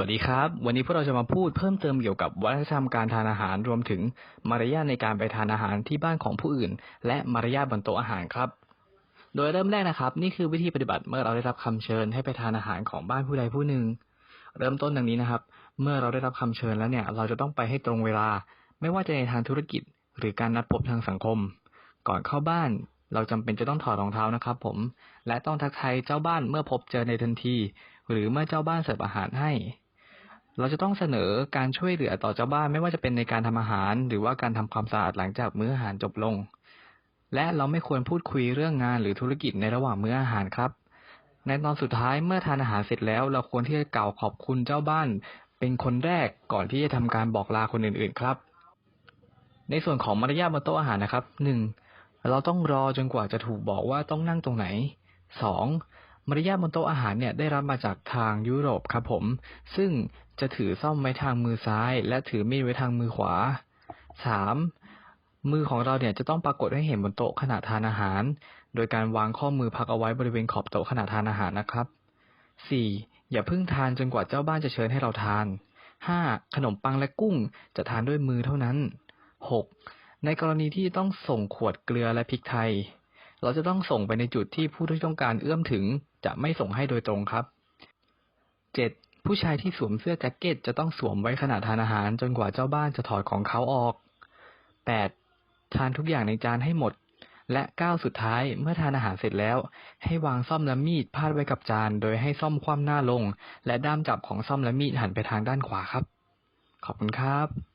วัสดีครับ วันนี้พวกเราจะมาพูดเพิ่มเติมเกี่ยวกับวัฒนธรรมการทานอาหารรวมถึงมารยาทในการไปทานอาหารที่บ้านของผู้อื่น และมารยาทบนโต๊ะอาหารครับ โดยเริ่มแรกนะครับ นี่คือวิธีปฏิบัติเมื่อเราได้รับคำเชิญให้ไปทานอาหารของบ้านผู้ใดผู้หนึ่ง เริ่มต้นดังนี้นะครับ เมื่อเราได้รับคำเชิญแล้วเนี่ย เราจะต้องไปให้ตรงเวลา ไม่ว่าจะในทางธุรกิจ หรือการนัดพบทางสังคม ก่อนเข้าบ้านเราจำเป็นจะต้องถอดรองเท้านะครับ ผม และต้องทักทายเจ้าบ้านเมื่อพบเจอในทันที หรือเมื่อเจ้าบ้านเสิร์ฟอาหารให้ เราจะต้องเสนอการช่วยเหลือต่อเจ้าบ้านไม่ว่าจะเป็นในการทำอาหาร หรือว่าการทำความสะอาดหลังจากมื้ออาหารจบลง และเราไม่ควรพูดคุยเรื่องงานหรือธุรกิจในระหว่างมื้ออาหารครับ ในตอนสุดท้ายเมื่อทานอาหารเสร็จแล้ว เราควรที่จะกล่าวขอบคุณเจ้าบ้าน เป็นคนแรกก่อนที่จะทำการบอกลาคนอื่นๆครับ ในส่วนของมารยาทบนโต๊ะอาหารนะครับหนึ่งเราต้องรอจนกว่าจะถูกบอกว่าต้องนั่งตรงไหนสองมารยาทบนโต๊ะอาหารเนี่ยได้รับมาจากทางยุโรปครับผม ซึ่ง จะถือซ่อมไว้ทางมือซ้าย และถือมีดไว้ทางมือขวาสามมือของเราเนี่ยจะต้องปรากฏให้เห็นบนโต๊ะขณะทานอาหาร โดยการวางข้อมือพักเอาไว้บริเวณขอบโต๊ะขณะทานอาหารนะครับสี่อย่าเพิ่งทานจนกว่าเจ้าบ้านจะเชิญให้เราทานห้าขนมปังและกุ้งจะทานด้วยมือเท่านั้นหกในกรณีที่ต้องส่งขวดเกลือและพริกไทย เราจะต้องส่งไปในจุดที่ผู้ที่ต้องการเอื้อมถึง จะไม่ส่งให้โดยตรงครับเจ็ด ผู้ชายที่สวมเสื้อแจ็คเก็ตจะต้องสวมไว้ขณะทานอาหารจนกว่าเจ้าบ้านจะถอดของเขาออกแปดทานทุกอย่างในจานให้หมด และก้าวสุดท้ายเมื่อทานอาหารเสร็จแล้ว ให้วางซ่อมและมีดพาดไว้กับจาน โดยให้ซ่อมคว่ำหน้าลง และด้ามจับของซ่อมและมีดหันไปทางด้านขวาครับ ขอบคุณครับ